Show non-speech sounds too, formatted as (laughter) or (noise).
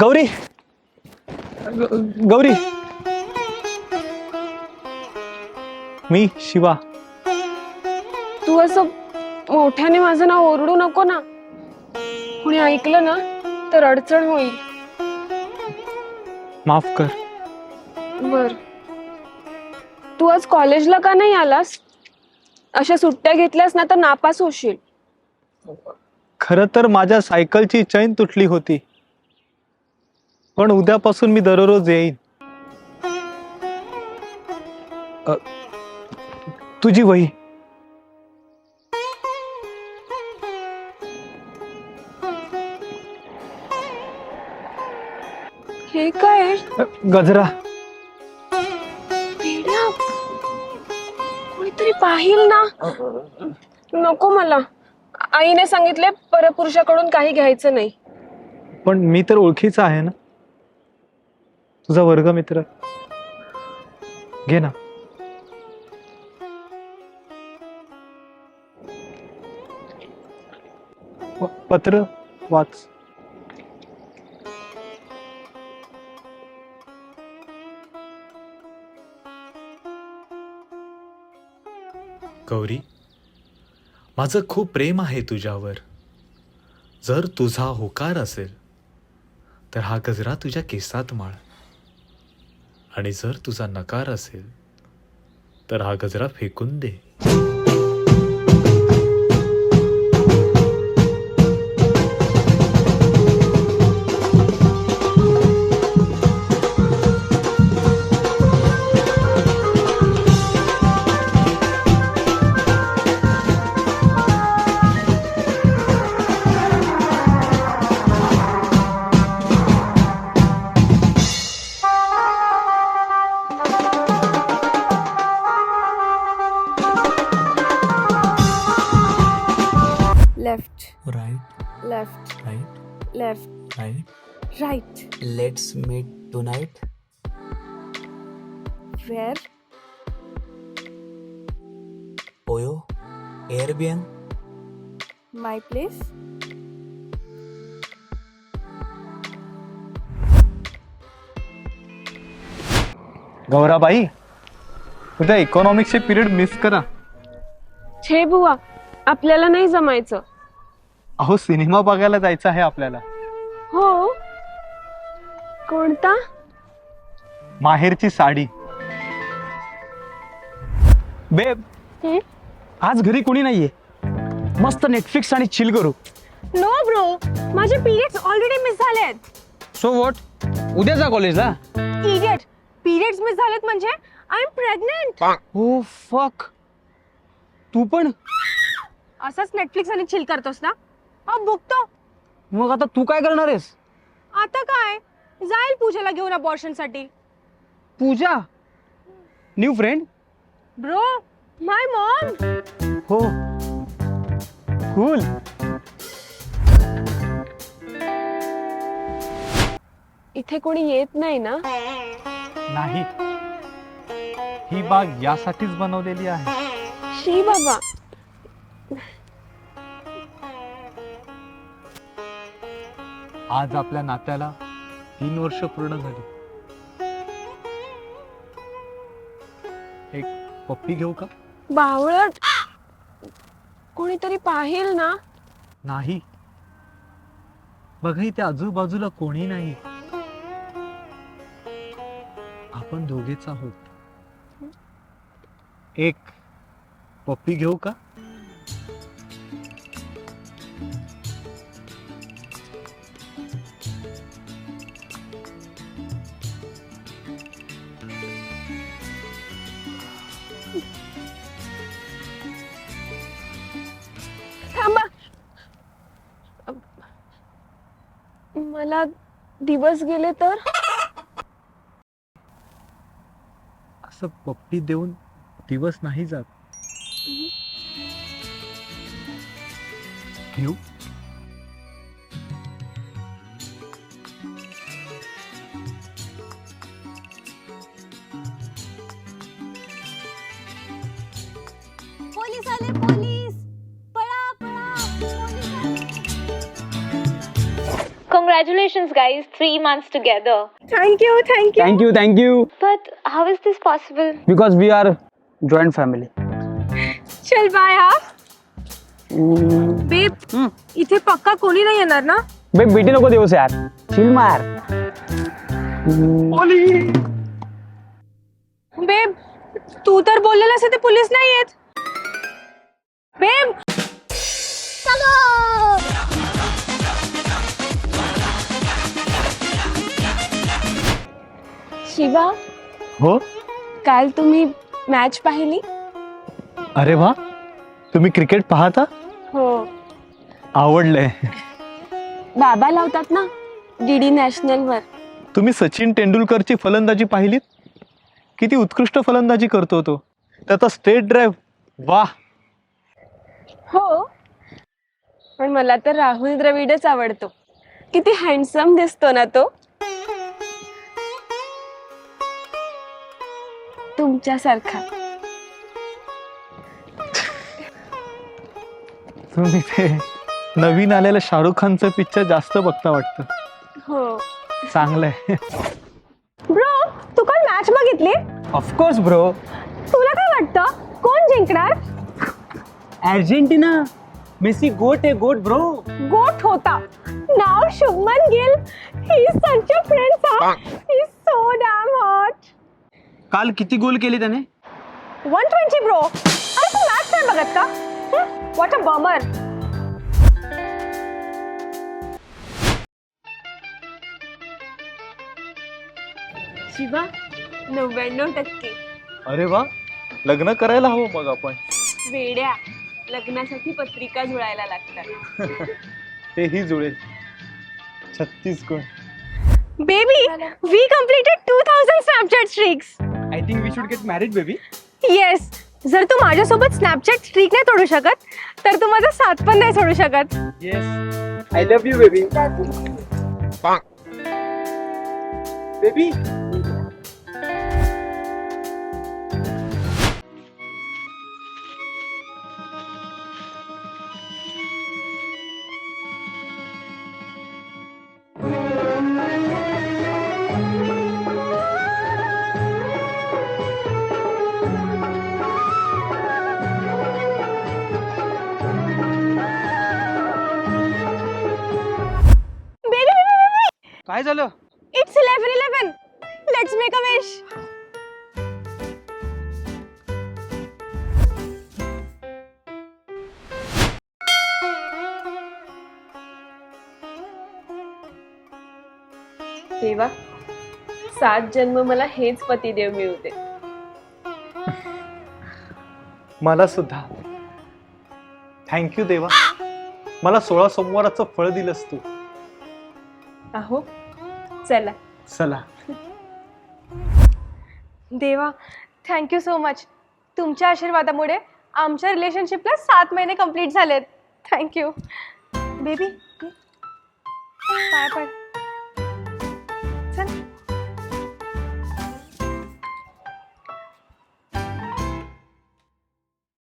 गौरी. गौरी. मी शिवा. तू असं मोठ्याने माझं नाव ओरडू नको ना. कुणी ऐकलं ना तर अडचण होईल. माफ कर. बर. तू आज कॉलेजला का नाही आलास? अशा सुट्ट्या घेतल्यास ना तर नापास होशील. खरं तर माझ्या सायकलची चैन तुटली होती. पण उद्यापासून मी दररोज येईन. अ, तुझी वही. हे काय? अ, गजरा. वेड्या. कोणीतरी पाहिल ना? नको मला. आईने सांगितले परपुरुषाकडून काही घ्यायचं नाही. पण मी तर ओळखीचा आहे ना. तुझा वर्गमित्र घे ना. पत्र वाच. गौरी माझं खूप प्रेम आहे तुझ्यावर. जर तुझा होकार असेल तर हा गजरा तुझ्या केसात माळ. आणि जर तुझा नकार असेल तर हा गजरा फेकून दे. Right, left right, left right. right Let's meet tonight. where Oyo, Airbnb. my place Gaurabai उद्या इकॉनॉमिक्सचे पिरियड मिस करा छे बुवा आपल्याला नाही जमायचं अहो सिनेमा बघायला जायचं आहे आपल्याला. हो? कोणता? माहेरची साडी. बेब हं? आज घरी कोणी नाहीये. मस्त नेटफ्लिक्स आणि चिल करू. नो ब्रो माझे पिरियड्स ऑलरेडी मिस झालेत. सो वॉट उद्या जा कॉलेजला इडियट पिरियड्स मिस झालेत म्हणजे आय एम प्रेग्नेंट हो फक तू पण? असंच नेटफ्लिक्स आणि चिल करतोस ना? हा बुकतो मग आता तू काय करणार आहेस? आता काय? जाईल पूजेला घेऊन अबॉर्शनसाठी Pooja? New friend bro my mom हो. कूल इथे कोणी येत नाही ना? नाही. ही बाग यासाठीच बनवलेली आहे. शी बाबा. आज आपल्या नात्याला तीन वर्ष पूर्ण झाली. एक पप्पी घेऊ का? बावळट! कोणीतरी पाहिल ना? नाही. बघा इथे आजूबाजूला कोणी नाही. आपण दोघेच आहोत. एक पप्पी घेऊ का? मला दिवस गेले तर? असं पप्पी देऊन दिवस नाही जात. घेऊ. पोलीस आले police. Congratulations, guys. Three months together. Thank you thank you thank you thank you But how is this possible? Because we are joint family चल बाय हा बेब इथे पक्का कोणी नाही येणार ना? बे बेटी नको देऊस यार. चिल मार. बेब तू तर बोललेलास ते पोलीस नाही शिवा हो? काल तुम्ही मॅच पाहिली? अरे वा. तुम्ही क्रिकेट पाहता? हो. आवडलंय. बाबा लावतात ना डीडी नॅशनल वर. तुम्ही सचिन तेंडुलकरची फलंदाजी पाहिलीत? किती उत्कृष्ट फलंदाजी करतो तो. त्याचा स्ट्रेट ड्राईव्ह वा हो. पण मला तर राहुल द्रविडच आवडतो. किती हँडसम दिसतो ना तो. तुमच्यासारखा. तुम्ही ते नवीन आलेलं शाहरुख खानचं पिक्चर जास्त बघता वाटतं. हो. चांगलंय ब्रो तू काल मॅच बघितली? ऑफकोर्स ब्रो तुला काय वाटतं? कोण जिंकणार? अर्जेंटिना मेसी गोट आहे गोट ब्रो गोट होता. नाव Shubman Gill. He such a friend he so damn काल किती गोल केले त्याने? 120 ब्रो अरे तू मॅच नाही बघत का? व्हॉट अ बमर शिवा नव्याण्णव टक्के. अरे वा लग्न करायला हवं मग आपण. वेड्या लग्नासाठी पत्रिका जुळायला लागतात. (laughs) तेही जुळेल. छत्तीस गुण. Baby we completed two thousand Snapchat streaks I think we should get married baby yes जर तू माझ्यासोबत स्नॅपचॅट स्ट्रीक नाही तोडू शकत तर तू माझा साथ पण नाही सोडू शकत. Yes I love you baby baby baby काय झालं? It's eleven eleven let's make a wish देवा सात जन्म मला हेच पतिदेव मिळते मला सुद्धा. थँक्यू देवा. मला सोळा सोमवाराचं फळ दिलंस तू. अहो चला. चला. देवा थँक्यू सो मच तुमच्या आशीर्वादामुळे आमच्या रिलेशनशिपला सात महिने कंप्लीट झालेत. थँक्यू बेबी पाय पड. चल.